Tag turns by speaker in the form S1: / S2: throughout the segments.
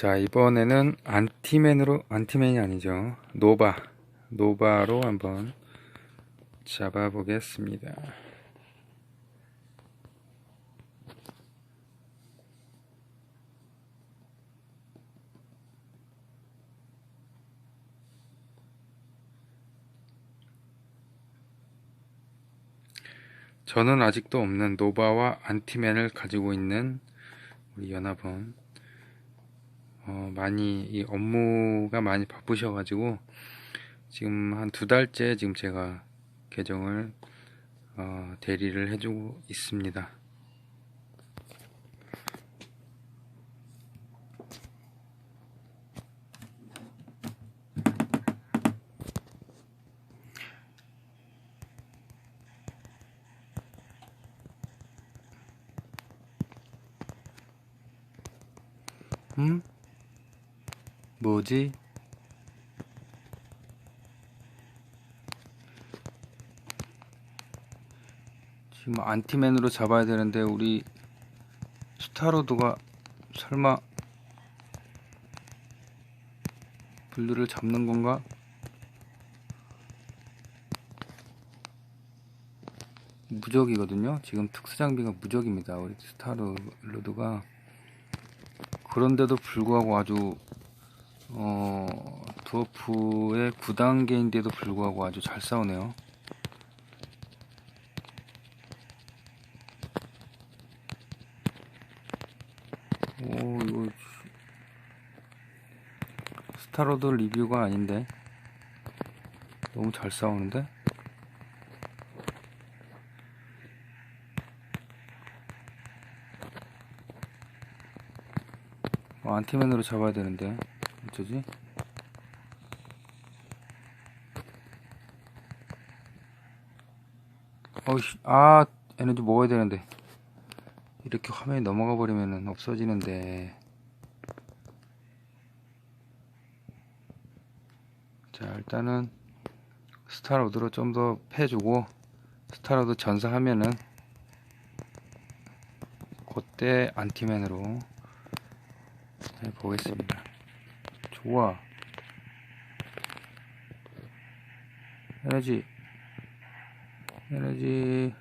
S1: 자 이번에는 안티맨으로 안티맨이 아니죠. 노바. 노바로 한번 잡아 보겠습니다. 저는 아직도 없는 노바와 안티맨을 가지고 있는 우리 연합원 어, 많이 이 업무가 많이 바쁘셔가지고 지금 한 두 달째 지금 제가 계정을 어, 대리를 해주고 있습니다. 음? 뭐지? 지금 안티맨으로 잡아야 되는데 우리 스타로드가 설마 블루를 잡는 건가? 무적이거든요. 지금 특수 장비가 무적입니다. 우리 스타로드가 그런데도 불구하고 아주 어, 두어프의 9단계인데도 불구하고 아주 잘 싸우네요. 오, 이거 스타로드 리뷰가 아닌데 너무 잘 싸우는데? 어, 안티맨으로 잡아야 되는데 어쩌지? 어이씨, 아, 에너지 먹어야 되는데. 이렇게 화면이 넘어가 버리면은 없어지는데. 자, 일단은 스타로드로 좀 더 패주고, 스타로드 전사하면은, 그때 안티맨으로 해보겠습니다. 좋아. 에너지. 에너지.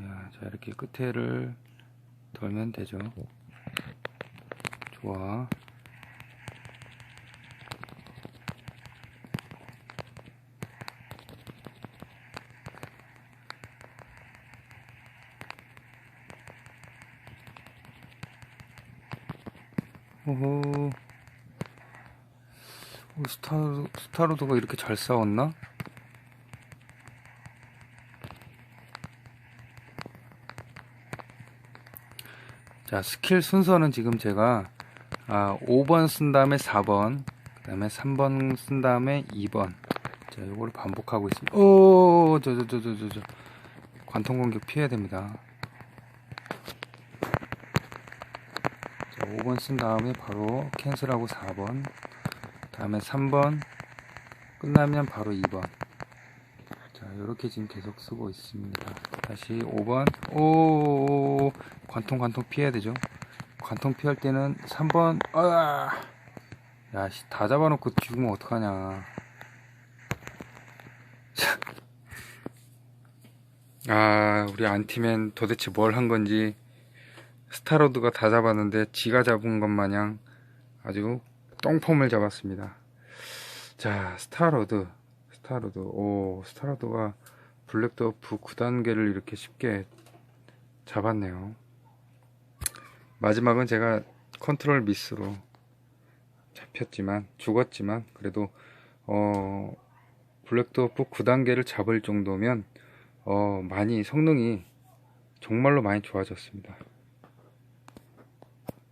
S1: 야, 자, 이렇게 끝에를 돌면 되죠. 좋아. 오호. 어, 스타, 스타로드가 이렇게 잘 싸웠나? 자, 스킬 순서는 지금 제가 아, 5번 쓴 다음에 4번, 그 다음에 3번 쓴 다음에 2번. 자, 요거를 반복하고 있습니다. 오, 저, 저, 저, 저, 저, 저. 관통 공격 피해야 됩니다. 자, 5번 쓴 다음에 바로 캔슬하고 4번. 다음에 3번. 끝나면 바로 2번. 자, 이렇게 지금 계속 쓰고 있습니다. 다시 5번. 오, 관통, 관통 피해야 되죠. 관통 피할 때는 3번. 아, 야, 씨, 다 잡아놓고 죽으면 어떡하냐. 아, 우리 안티맨 도대체 뭘 한 건지 스타로드가 다 잡았는데 지가 잡은 것 마냥 아주 똥폼을 잡았습니다. 자, 스타로드. 스타로드. 오, 스타로드가 블랙도프 9단계를 이렇게 쉽게 잡았네요. 마지막은 제가 컨트롤 미스로 잡혔지만, 죽었지만, 그래도, 어, 블랙도프 9단계를 잡을 정도면, 어, 많이 성능이 정말로 많이 좋아졌습니다.